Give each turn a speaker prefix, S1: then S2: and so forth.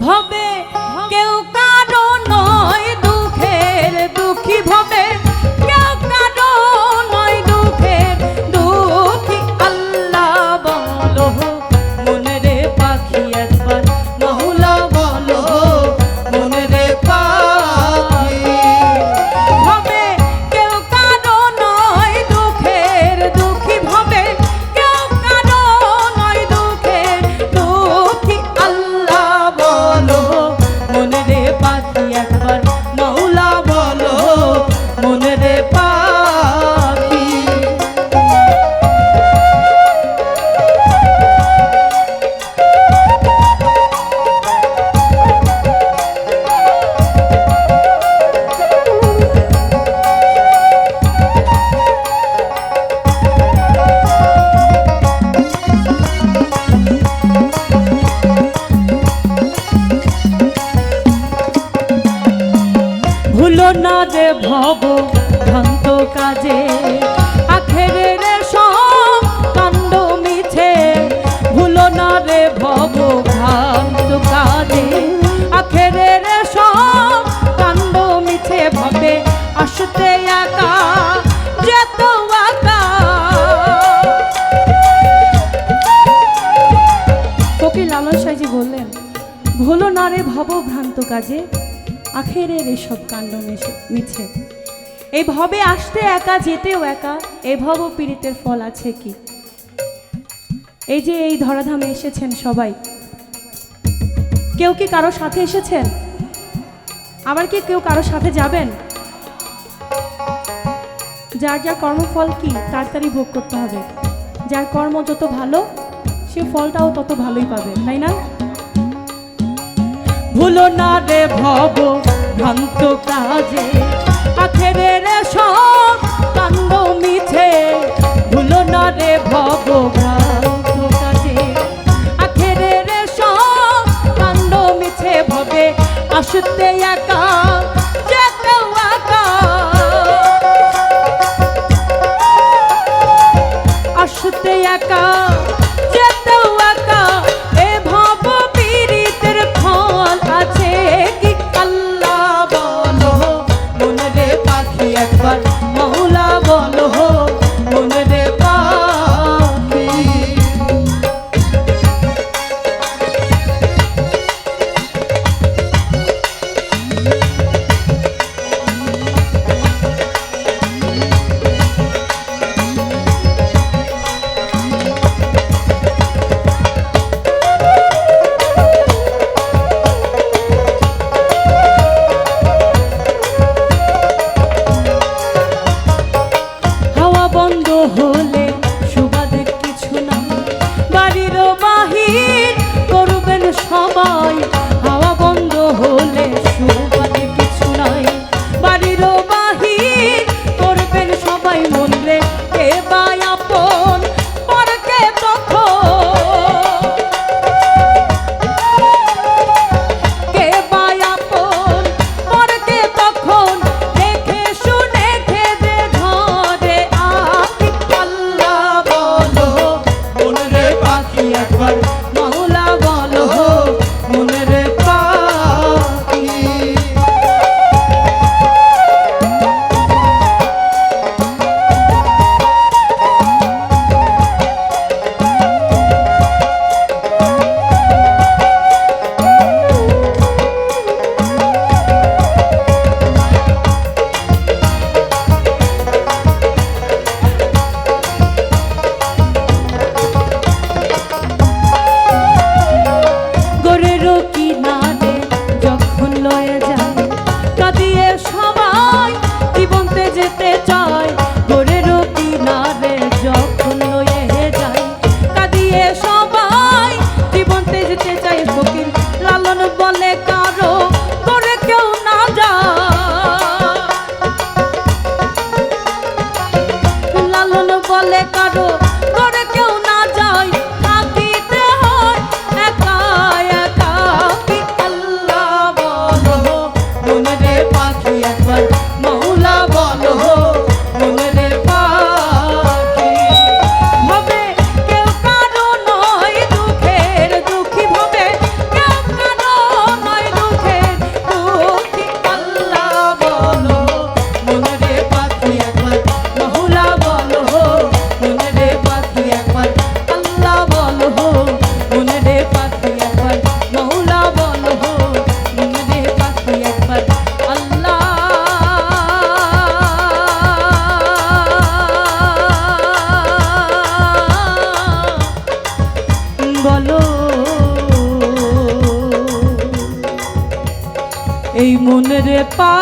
S1: ভবে না ভব ভ্রান্ত কাজে। আখেরের সব কাণ্ড মিছে, ভুলো না রে ভব ভ্রান্ত কাজে। আখেরের সব কাণ্ড মিছে, ভবে আসতে একা, যেত একা। ফকির লালন সাইজি বললেন, ভুলো না রে ভব ভ্রান্ত কাজে আখেরের এসব কাণ্ড মেশে মিছে। এই ভবে আসতে একা, যেতেও একা, এ ভব পীড়িতের ফল আছে কি? এই যে এই ধরাধামে এসেছেন সবাই। কেউ কি কারও সাথে এসেছেন? আবার কি কেউ কারও সাথে যাবেন? যার যার কর্মফল কি তাড়াতাড়ি ভোগ করতে হবে। যার কর্ম যত ভালো, সে ফলটাও তত ভালোই পাবে, তাই না? ভুলো না রে ভব ভ্রান্ত কাজে। আখেরে সব কান্ড মিছে। সবাই হাওয়া বন্ধ হলে সুবাদের কিছু নাই। বাড়ির বাহির করবেন সবাই মনরে কে বা বলে কারও এই মনের পা